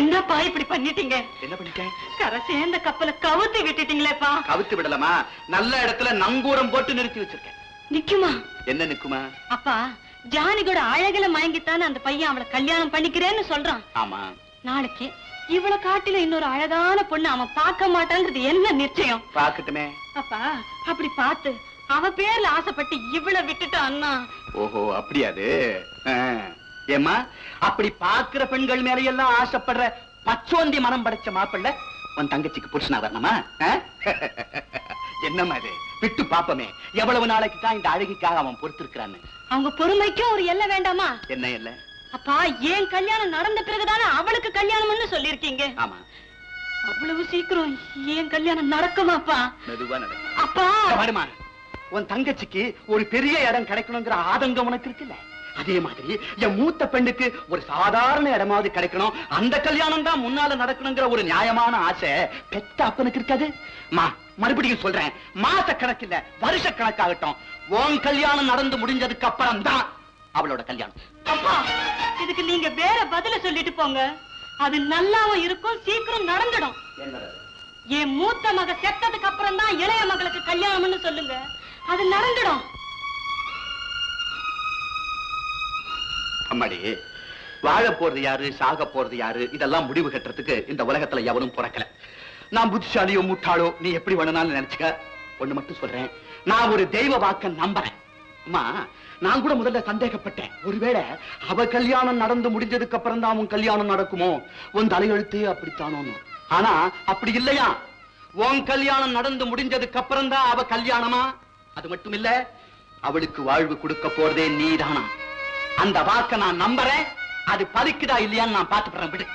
என்னப்பா இப்படி பண்ணிட்டீங்க? என்ன பண்ணிட்டேன்? கரை சேர்ந்த கப்பலை கவுத்து விட்டுட்டீங்களேப்பா. கவுத்து விடலாமா? நல்ல இடத்துல நங்கூரம் போட்டு நிறுத்தி வச்சிருக்கேன். நிக்குமா? என்ன நிக்குமா? அப்பா ஜானி கூட அழகுல மயங்கித்தானே அந்த பையன் அவளை கல்யாணம் பண்ணிக்கிறேன்னு சொல்றான். ஆமா. நாளைக்கு இவளை காட்டில இன்னொரு அழகான பொண்ணு அவன் பார்க்க மாட்டாங்கிறது என்ன நிச்சயம்? பாக்கட்டுமே அப்பா அப்படி பார்த்து அவ பேர்ல ஆசைப்பட்டு இவளை விட்டுட்டான்னா ஓஹோ அப்படியாது ஏமா அப்படி பாக்குற பெண்கள் மேல எல்லாம் ஆசைப்படுற பச்சோந்தி மனம் படைச்ச மாப்பிள்ள உன் தங்கச்சிக்கு புருஷனா வரணுமா? என்னம்மா இது? விட்டு பாப்பமே. எவ்வளவு நாளைக்கு தான் இந்த அழகிக்காக அவன் பொறுத்திருக்கிறான்னு. அவங்க பொறுமைக்கும் ஒரு எல்லை வேண்டாமா? என்ன இல்ல அப்பா ஏன் கல்யாணம் நடந்த பிறகுதானே அவளுக்கு கல்யாணம்னு சொல்லிருக்கீங்க ஆமா. அவ்வளவு சீக்கிரம் ஏன் கல்யாணம் நடக்குமாப்பா? மெதுவா நடக்கும் அப்பா! பாருமா உன் தங்கச்சிக்கு ஒரு பெரிய இடம் கிடைக்கணுங்கிற ஆதங்கம் உனக்கு இருக்குல்ல? அதே மாதிரி என் மூத்த பெண்ணுக்கு ஒரு சாதாரண இடமாவது கிடைக்கணும். அந்த கல்யாணம் தான் முன்னால நடக்கணுங்கிற ஒரு நியாயமான ஆசை பெத்த அப்பனுக்கு இருக்காது. மா மறுபடியும் சொல்றேன். மாச கணக்கில்ல வருஷ கணக்காகட்டும். உன் கல்யாணம் நடந்து முடிஞ்சதுக்கு அப்புறம் தான் அவளோட கல்யாணம். அப்பா இதுக்கு நீங்க வேற பதில சொல்லிட்டு போங்க. அது நல்லாவும் இருக்கும் சீக்கிரம் நடந்துடும். என் மூத்த மக செத்ததுக்கு அப்புறம் தான் இளைய மகளுக்கு கல்யாணம்னு சொல்லுங்க. அது நடந்துடும். அம்மாடி வாழ போறது யாரு சாக போறது யாரு இதெல்லாம் முடிவு கட்டுறதுக்கு இந்த உலகத்துல எவனும் பிறக்கல. நான் புத்திசாலியோ முட்டாளோ நீ எப்படி வேணும்னாலும் நினைச்சுக்க. ஒண்ணு மட்டும் சொல்றேன். நான் ஒரு தெய்வ வாக்க நம்புறேன். அம்மா நான் கூட முதல்ல சந்தேகப்பட்டேன். ஒருவேளை அவ கல்யாணம் நடந்து முடிஞ்சதுக்கு அப்புறம் தான் உன் கல்யாணம் நடக்குமோ? உன் தலையெழுத்தே அப்படித்தானோன்னு. ஆனா அப்படி இல்லையா? உன் கல்யாணம் நடந்து முடிஞ்சதுக்கு அப்புறம் தான் அவ கல்யாணமா? அது மட்டும் இல்ல அவளுக்கு வாழ்வு கொடுக்க போறதே நீதானா? அந்த வாக்க நான் நம்புறேன். அது பலிக்குதா இல்லையான்னு நான் பார்த்துப்படுறேன் விடு.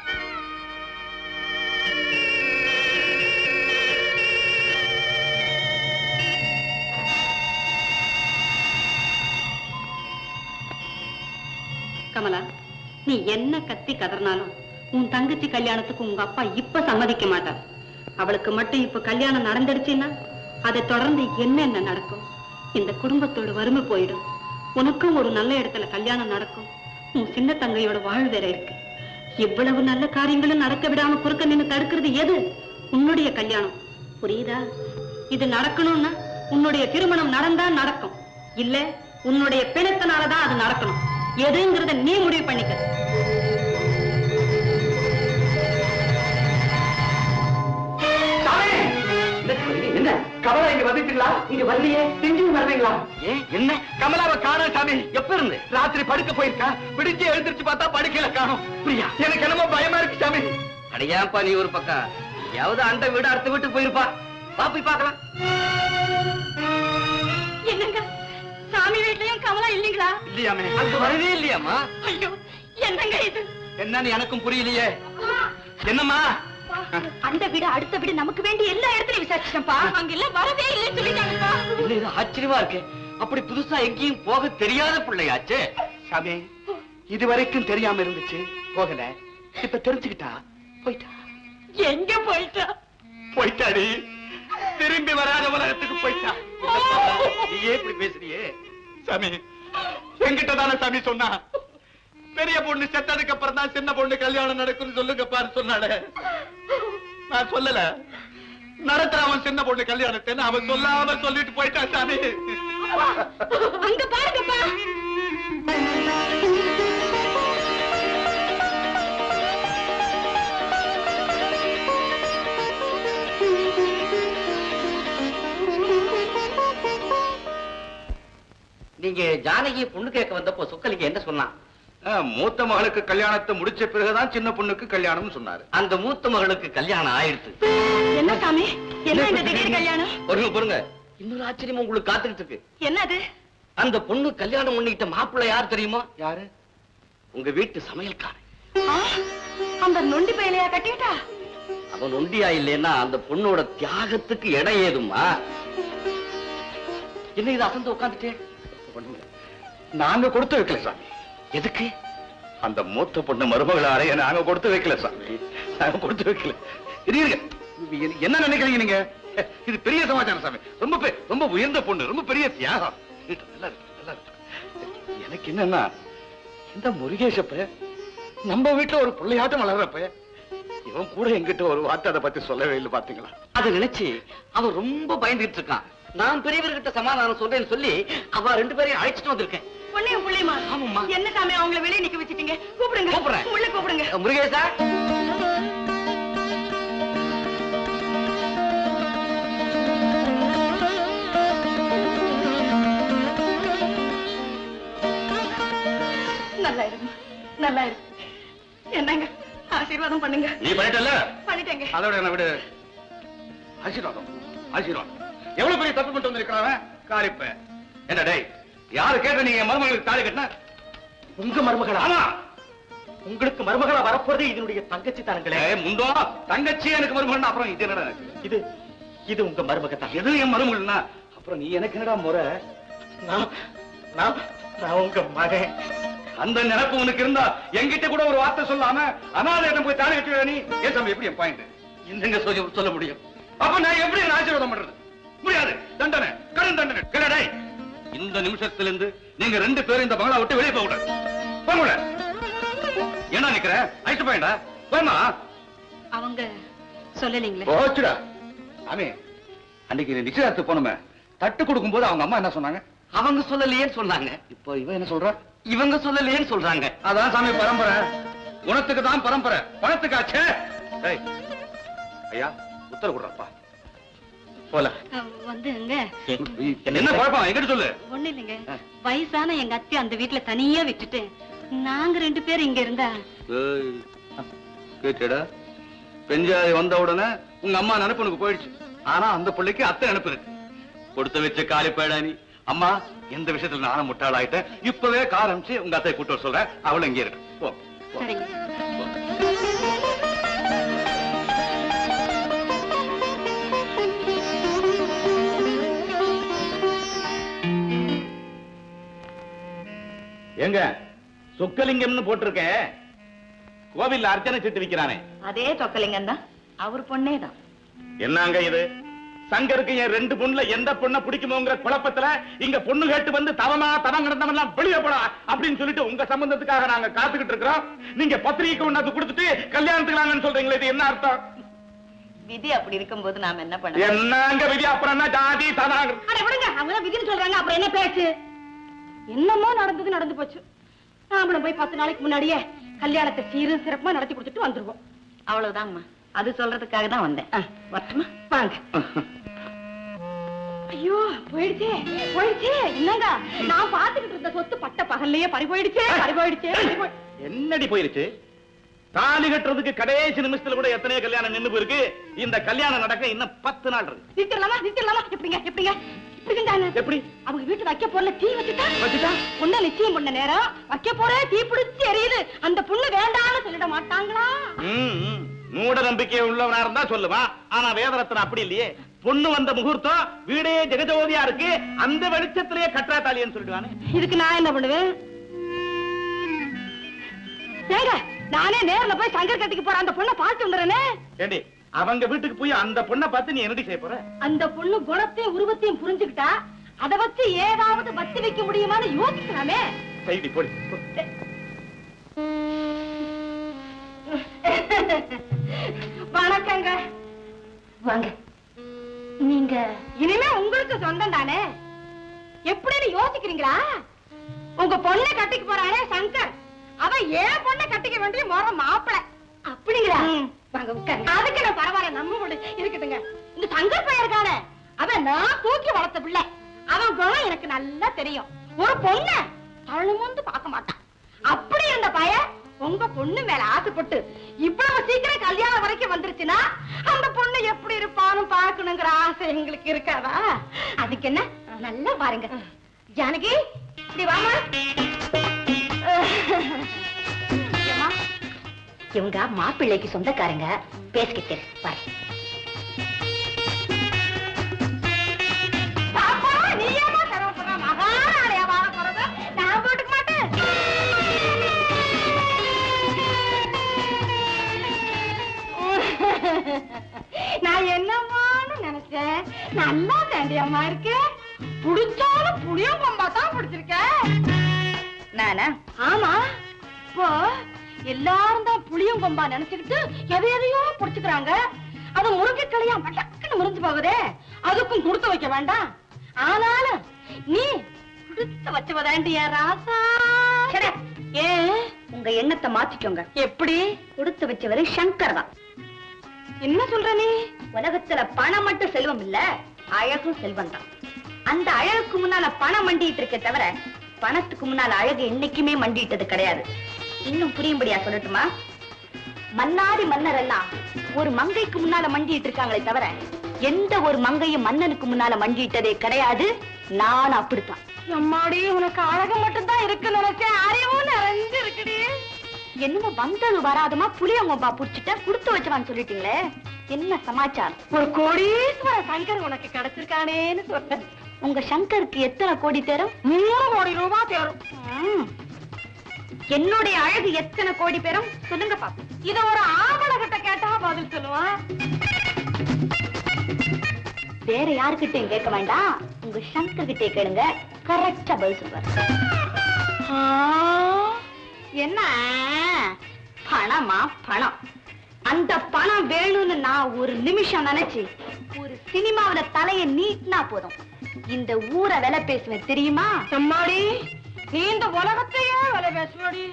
கமலா நீ என்ன கத்தி கதறினாலும் உன் தங்கச்சி கல்யாணத்துக்கு உங்க அப்பா இப்ப சம்மதிக்க மாட்டார். அவளுக்கு மட்டும் இப்ப கல்யாணம் நடந்துடுச்சுன்னா அதை தொடர்ந்து என்னென்ன நடக்கும்? இந்த குடும்பத்தோட வறுமை போயிடும். உனக்கும் ஒரு நல்ல இடத்துல கல்யாணம் நடக்கும். உன் சின்ன தங்கையோட வாழ் வேற இருக்கு. இவ்வளவு நல்ல காரியங்களும் நடக்க விடாம குறுக்க நின்று தடுக்கிறது எது? உன்னுடைய கல்யாணம். புரியுதா? இது நடக்கணும்னா உன்னுடைய திருமணம் நடந்தா நடக்கும். இல்ல உன்னுடைய பிணத்தினாலதான் அது நடக்கணும். எதுங்கிறத நீ முடிவு பண்ணிக்க. வந்துட்டீங்களா இங்க வரலையே. வருவீங்களா ஏன் என்ன? கமலாவை காணோம் சாமி. எப்ப இருந்து? ராத்திரி படுக்க போயிருக்கா? பிடிச்சு எழுந்திருச்சு பார்த்தா படுக்கையில காணோம். பிரியா எனக்கு என்னமோ பயமா இருக்கு சாமி. அடையாப்பா நீ ஒரு பக்கம். எவவது அந்த வீடு அடுத்த வீட்டுக்கு போயிருப்பா. வா போய் பார்க்கலாம். என்னங்க? சாமி வீட்லயும் கமலா இல்லீங்களா? இல்லையாமே. அங்க வரவே இல்லையாம்மா? ஐயோ என்னங்க இது? என்னன்னு எனக்கும் புரியலையே. என்னம்மா? அந்த வீடு அடுத்த வீடு நமக்கு வேண்டிய எல்லா இடத்துலயும் விசாரிச்சிட்டேன்ப்பா. அங்க எல்லாம் வரவே இல்லைன்னு சொல்லிட்டாங்கப்பா. இல்ல இது ஆச்சரியமா இருக்கு. அப்படி புதுசா எங்கேயும் போக தெரியாத பிள்ளையாச்சே. சாமி இது வரைக்கும் தெரியாம இருந்துச்சு. போகல. இப்ப தெரிஞ்சுக்கிட்டா? போயிட்டா? எங்க போயிட்டா? போயிட்டாடி. திரும்பி வராத உலகத்துக்கு போயிட்டா. நீயே இப்படி பேசுறியே. சாமி என்கிட்ட தானே சாமி சொன்னா? பெரிய பொண்ணு செத்ததுக்கு அப்புறம் தான் சின்ன பொண்ணு கல்யாணம் நடக்கும்னு சொல்லுங்க பாரு சொன்னால நான் சொல்லல. நடத்துற அவன் சின்ன பொண்ணு கல்யாணத்தை அவன் சொல்லாம சொல்லிட்டு போயிட்டான் சாமி. அங்க பாருங்கப்பா. நீங்க ஜானகி பொண்ணு கேட்க வந்தப்போ சொக்கலிங்க என்ன சொன்னான்? மூத்த மகளுக்கு கல்யாணத்தை முடிச்ச பிறகுதான் சின்ன பொண்ணுக்கு கல்யாணம் சொன்னாரு. அந்த மூத்த மகளுக்கு கல்யாணம் ஆயிடுத்து என்ன சாமி? என்ன இந்த திடீர் கல்யாணம்? பொறுங்க பொறுங்க. இன்னொரு ஆச்சரியம் உங்களுக்கு காத்துக்கிட்டு இருக்கு. என்னது? அந்த பொண்ணு கல்யாணம் பண்ணிக்கிட்ட மாப்பிள்ளை யார் தெரியுமா? யாரு? உங்க வீட்டு சமையல்காரன். அந்த நொண்டி பயலையா கட்டிட்டா? அவன் ஒண்டியா இல்லைன்னா அந்த பொண்ணோட தியாகத்துக்கு இடம் ஏதுமா? என்ன இது அசந்து உட்காந்துட்டேன் நாங்க கொடுத்து வைக்கல சாமி. எதுக்கு? அந்த மூத்த பொண்ணு மருமகளை அறைய நாங்க கொடுத்து வைக்கல சாமி நாங்க கொடுத்து வைக்கல. இது இருங்க. என்ன நினைக்கிறீங்க நீங்க? இது பெரிய சமாச்சாரம் சாமி. ரொம்ப ரொம்ப உயர்ந்த பொண்ணு ரொம்ப பெரிய தியாகம். நல்லா இருக்கு நல்லா இருக்கு எனக்கு என்னன்னா இந்த முருகேஷப்ப நம்ம வீட்டுல ஒரு பிள்ளையாட்டம் வளர்றப்ப இவன் கூட என்கிட்ட ஒரு வார்த்தை அதை பத்தி சொல்லவே இல்லை பாத்தீங்களா? அதை நினைச்சு அவன் ரொம்ப பயந்துட்டு இருக்கான். நான் பெரியவர்கிட்ட சமாதானம் சொல்றேன்னு சொல்லி அவ ரெண்டு பேரையும் அழைச்சிட்டு வந்திருக்கேன். பொண்ணையும் புள்ளையுமா? ஆமாம்மா. என்ன சாமி அவங்கள வெளியே நிக்க வச்சிட்டீங்க? கூப்பிடுங்க. கூப்பிடுறேன். உள்ள கூப்பிடுங்க. முருகேசா? நல்லா இருமா நல்லா இருக்கு என்னங்க? ஆசீர்வாதம் பண்ணுங்க. நீ பண்ணிட்டல பண்ணிட்டேங்க. அதோட என்ன விடு. ஆசீர்வாதம். ஆசீர்வாதம். எவ்வளவு பெரிய தப்பு பண்ணிட்டு வந்திருக்கிறான் காரிப்ப. என்ன டேய் யாரு கேட்ட நீங்க மருமகளுக்கு தாலி கட்டின? உங்க மருமகளா? ஆமா. உங்களுக்கு மருமகளா வரப்போறது இதனுடைய தங்கச்சி தானுங்களே. முண்டோ தங்கச்சி எனக்கு மருமகன் அப்புறம் இது என்னடா? இது இது உங்க மருமக தான். எது என் மருமகள்னா? அப்புறம் நீ எனக்கு என்னடா முறை? நான் நான் நான் உங்க மகன். அந்த நினைப்பு உனக்கு இருந்தா என்கிட்ட கூட ஒரு வார்த்தை சொல்லாம அனாதையிடம் போய் தாலி கட்டி நீ? ஏன் தம்பி எப்படி என் பாயிண்ட் என்னங்க சொல்ல சொல்ல முடியும்? அப்ப நான் எப்படி ஆசீர்வாதம் நிமிஷத்துல இருந்து நீங்க ரெண்டு பேரும் இந்த பங்களா விட்டு வெளியே போக கூடாது என்ன நிக்கிற? ஐட்டு போயிடா போமா அவங்க சொல்லலீங்களே. போச்சுடா. ஆமே அன்னைக்கு நிச்சயதார்த்து போனோமே. தட்டு கொடுக்கும்போது அவங்க அம்மா என்ன சொன்னாங்க? அவங்க சொல்லலையேன்னு சொன்னாங்க. இப்போ இவன் என்ன சொல்றா? இவங்க சொல்லலையேன்னு சொல்றாங்க. அதான் சாமி பரம்பரை. குணத்துக்கு தான் பரம்பரை. பணத்துக்காச்சே. ஏய், ஐயா உத்தரவு கொடுறப்பா. போல வந்துங்க என்ன குழப்பம்? எங்கிட்ட சொல்லு. ஒண்ணு இல்லைங்க. வயசான எங்க அத்தை அந்த வீட்டுல தனியா விட்டுட்டு நாங்க ரெண்டு பேரும் இங்க இருந்தா. கேட்டடா. பெஞ்சாதி வந்த உடனே உங்க அம்மா நினைப்பு உனக்கு போயிடுச்சு. ஆனா அந்த பிள்ளைக்கு அத்தை நினைப்பு இருக்கு. கொடுத்து வச்ச காலி பேடா நீ. அம்மா எந்த விஷயத்துல நானும் முட்டாள் ஆயிட்டேன் இப்பவே கார் அனுப்பிச்சு உங்க அத்தையை கூட்டு வர சொல்றேன். அவளும் இங்கே இருக்கு போ போ. சரிங்க. எங்க? சொக்கலிங்கம்னு போட்டிருக்கேன் கோவில்ல அர்ச்சனை சிட்டு விக்கிறானே. அதே சொக்கலிங்கம் தான் அவர் பொண்ணே தான் என்னங்க இது? சங்கருக்கு என் ரெண்டு பொண்ணுல எந்த பொண்ணை பிடிக்குமோங்கிற குழப்பத்துல இங்க பொண்ணு கேட்டு வந்து தவமா தவம் கிடந்தவெல்லாம் வெளியே போடா அப்படின்னு சொல்லிட்டு உங்க சம்பந்தத்துக்காக நாங்க காத்துக்கிட்டு இருக்கிறோம். நீங்க பத்திரிகை கொண்டாந்து கொடுத்துட்டு கல்யாணத்துக்கு நாங்கன்னு சொல்றீங்களே இது என்ன அர்த்தம்? விதி அப்படி இருக்கும்போது நாம என்ன பண்ண என்னங்க விதி? அப்புறம் என்ன ஜாதி விடுங்க அவங்க விதின்னு சொல்றாங்க அப்புறம் என்ன பேச்சு? என்னமோ நடந்தது நடந்து போச்சு. நாமளும் போய் பத்து நாளைக்கு முன்னாடியே கல்யாணத்தை சீரும் சிறப்புமா நடத்தி கொடுத்துட்டு வந்துருவோம். அவ்வளவுதாங்கம்மா அது சொல்றதுக்காக தான் வந்தேன். வரட்டுமா? வாங்க. ஐயோ போயிடுச்சே போயிடுச்சே. என்னங்க? நான் பாத்துக்கிட்டு இருந்த சொத்து பட்ட பகல்லையே பறி போயிடுச்சே பறி போயிடுச்சே என்னடி போயிருச்சு? தாலி கட்டுறதுக்கு கடைசி நிமிஷத்துல கூட எத்தனையோ கல்யாணம் நின்னு போயிருக்கு. இந்த கல்யாணம் நடக்க இன்னும் பத்து நாள் இருக்கு. நிறுத்திடலாமா? நிறுத்திடலாமா? எப்படிங்க? எப்படிங்க? எப்படி? அவங்க வீட்டு வைக்க போறல தீ வச்சுட்டா? வச்சுட்டா? பொண்ணை நிச்சயம் பண்ண நேரம். வைக்க போற தீ பிடிச்சு எரியுது. அந்த பொண்ணு வேண்டாம்னு சொல்லிட மாட்டாங்களா. மூட நம்பிக்கை உள்ளவனா இருந்தா சொல்லுவான். ஆனா வேதரத்னம் அப்படி இல்லையே. பொண்ணு வந்த முகூர்த்தம் வீடே ஜெகஜோதியா இருக்கு. அந்த வெளிச்சத்திலேயே கட்டா தாலின்னு சொல்லிடுவானே. இதுக்கு நான் என்ன பண்ணுவேன்? நானே நேர்ல போய் சங்கர் கட்டிக்கு போற அந்த பொண்ணை பார்த்து வந்துடுறேனே. ஏண்டி அவங்க வீட்டுக்கு போய் அந்த பொண்ணை பார்த்து நீ என்னடி செய்ய போற? அந்த பொண்ணு குணத்தையும் உருவத்தையும் புரிஞ்சுக்கிட்டா அதை வச்சு ஏதாவது வச்சு வைக்க முடியுமான்னு யோசிக்கலாமே. செய்தி போடி. போ. வணக்கங்க. வாங்க. நீங்க இனிமே உங்களுக்கு சொந்தம் தானே? எப்படின்னு யோசிக்கிறீங்களா? உங்க பொண்ணை கட்டிக்க போறானே சங்கர். அவன் ஏன் கட்டிக்க வேண்டிய முறை மாப்பிள. அப்படிங்களா? வாங்க உட்காருங்க. அதுக்கு நான் பரவாயில்ல நம்ம முடி இருக்கட்டுங்க இந்த சங்கர் பையன் இருக்கானே அவன் நான் தூக்கி வளர்த்த பிள்ளை. அவன் குணம் எனக்கு நல்லா தெரியும். ஒரு பொண்ணை தழுமுந்து பார்க்க மாட்டான். அப்படி இருந்த பையன் உங்க பொண்ணு மேல ஆசைப்பட்டு இவ்வளவு சீக்கிரம் கல்யாணம் வரைக்கும் வந்துருச்சுன்னா அந்த பொண்ணு எப்படி இருப்பான்னு பார்க்கணுங்கிற ஆசை எங்களுக்கு இருக்காதா? அதுக்கு என்ன? நல்லா பாருங்க. ஜானகி இப்படி ஏம்மா, இவங்க மாப்பிள்ளைக்கு சொந்தக்காரங்க. பேசிக்கிட்டு போறது? நான் என்னமான்னு நினைச்சேன். நல்லா தாண்டியம்மா இருக்கு. புடிச்சாலும் புளியும் கொம்பா தான் பிடிச்சிருக்க. நானா? ஆமா. இப்போ எல்லாரும் புளியும் கொம்பா நினைச்சுக்கிட்டு எதை எதையோ புடிச்சுக்கிறாங்க. அது முருங்கைக்கிளையா மடக்குன்னு முறிஞ்சு போகுதே. அதுக்கும் கொடுத்து வைக்க வேண்டாம். ஆனாலும் நீ கொடுத்து வச்சவதாண்டியா ராசா? ஏ உங்க எண்ணத்தை மாத்திக்கோங்க. எப்படி? கொடுத்து வச்சவரு சங்கர் தான். என்ன சொல்ற நீ? உலகத்துல பணம் மட்டும் செல்வம் இல்ல அழகும் செல்வம் தான். அந்த அழகுக்கு முன்னால பணம் மண்டிட்டு இருக்கே தவிர பணத்துக்கு முன்னால அழகு என்னைக்குமே மண்டிட்டது கிடையாது. இன்னும் புரியும்படியா சொல்லட்டுமா? மன்னாதி மன்னர் எல்லாம் ஒரு மங்கைக்கு முன்னால மண்டிட்டு இருக்காங்களே தவிர எந்த ஒரு மங்கையும் மன்னனுக்கு முன்னால மண்டிட்டதே கிடையாது. நான் அப்படித்தான். அம்மாடி உனக்கு அழகு மட்டும் தான் இருக்கு நினைச்சேன். அறிவும் நிறைஞ்சு இருக்குடி என்னமோ வந்தது வராதமா புளியங்கொம்பா புடிச்சிட்ட குடுத்து வச்சவான்னு சொல்லிட்டீங்களே. என்ன சமாச்சாரம்? ஒரு கோடீஸ்வர சங்கர் உனக்கு கிடைச்சிருக்கானேன்னு சொல்றேன். உங்க சங்கருக்கு எத்தனை கோடி தேரும்? நூறு கோடி ரூபாய் தேரும். என்னுடைய அழகு எத்தனை கோடி பேரும் சொல்லுங்க பாப்போம். இத ஒரு ஆவண கிட்ட கேட்டா பதில் சொல்லுவான் வேற யாருக்கிட்டையும் கேட்க வேண்டாம். உங்க சங்கர் கிட்டே கேளுங்க கரெக்டா பதில் சொல்வார் என்ன? பணமா? பணம். அந்த பணம் வேணும்னு நான் ஒரு நிமிஷம் நினைச்சு ஒரு சினிமாவுல தலைய நீட்டினா போதும். இந்த ஊரை விலை பேசுவேன் தெரியுமா? அம்மாடி நீ இந்த உலகத்தையே விலை பேசுவடி